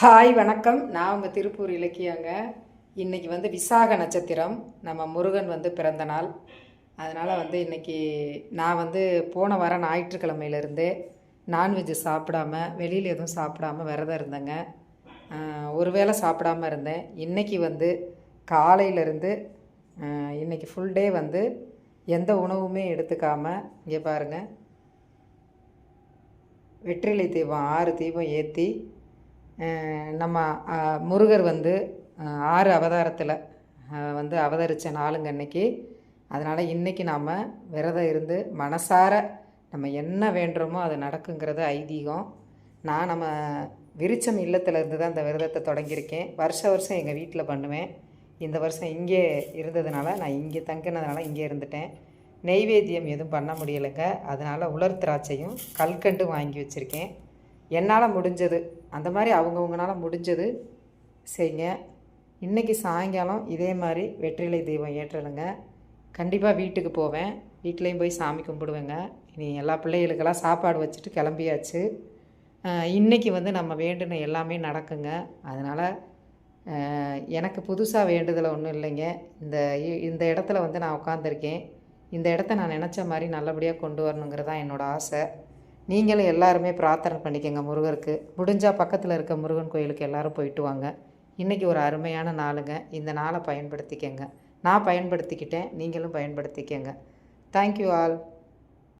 Hi வணக்கம். நான் உங்கள் திருப்பூர் இலக்கியாங்க. இன்றைக்கி வந்து விசாக நட்சத்திரம். நம்ம முருகன் வந்து பிறந்த நாள். அதனால் வந்து இன்றைக்கி நான் வந்து போன வாரம் ஞாயிற்றுக்கிழமையிலேருந்து நான்வெஜ் சாப்பிடாம வெளியில் எதுவும் சாப்பிடாம விரதம் இருந்தேங்க. ஒரு வேளை சாப்பிடாம இருந்தேன். இன்றைக்கி வந்து காலையிலேருந்து இன்றைக்கி ஃபுல் டே வந்து எந்த உணவுமே எடுத்துக்காமல் இங்கே பாருங்கள் வெற்றிலை தீபம் ஆறு தீபம் ஏற்றி நம்ம முருகர் வந்து ஆறு அவதாரத்தில் வந்து அவதரித்த நாளுங்க அன்னைக்கு அதனால் இன்றைக்கி நாம் விரதம் இருந்து மனசார நம்ம என்ன வேண்டுறோமோ அது நடக்குங்கிறது ஐதீகம். நான் நம்ம விருச்சம் இல்லத்துல இருந்து தான் இந்த விரதத்தை தொடங்கியிருக்கேன். வருஷ வருஷம் எங்கள் வீட்டில் பண்ணுவேன். இந்த வருஷம் இங்கே இருந்ததுனால நான் இங்கே தங்கினதுனால இங்கே இருந்துட்டேன். நெய்வேத்தியம் எதுவும் பண்ண முடியலைங்க. அதனால் உலர் திராட்சையும் கல்கண்டு வாங்கி வச்சுருக்கேன். என்னால் முடிஞ்சது அந்த மாதிரி அவங்கவுங்களால முடிஞ்சது. செய்யுங்க இன்றைக்கி சாயங்காலம் இதே மாதிரி வெற்றிலை தீபம் ஏற்றணுங்க. கண்டிப்பாக வீட்டுக்கு போவேன். வீட்லேயும் போய் சாமி கும்பிடுவேங்க. இனி எல்லா பிள்ளைகளுக்கெல்லாம் சாப்பாடு வச்சுட்டு கிளம்பியாச்சு. இன்றைக்கி வந்து நம்ம வேண்டுன எல்லாமே நடக்குங்க. அதனால் எனக்கு புதுசாக வேண்டுதல் ஒன்றும் இல்லைங்க. இந்த இ- இந்த இடத்துல வந்து நான் உட்காந்துருக்கேன் இந்த இடத்த நான் நினச்ச மாதிரி நல்லபடியாக கொண்டு வரணுங்கிறது தான் என்னோடய ஆசை. நீங்களும் எல்லாருமே பிரார்த்தனை பண்ணிக்கோங்க முருகருக்கு. முடிஞ்சால் பக்கத்தில் இருக்க முருகன் கோயிலுக்கு எல்லோரும் போயிட்டு வாங்க. இன்றைக்கி ஒரு அருமையான நாளுங்க. இந்த நாளை பயன்படுத்திக்கங்க. நான் பயன்படுத்திக்கிட்டேன். நீங்களும் பயன்படுத்திக்கங்க. Thank you all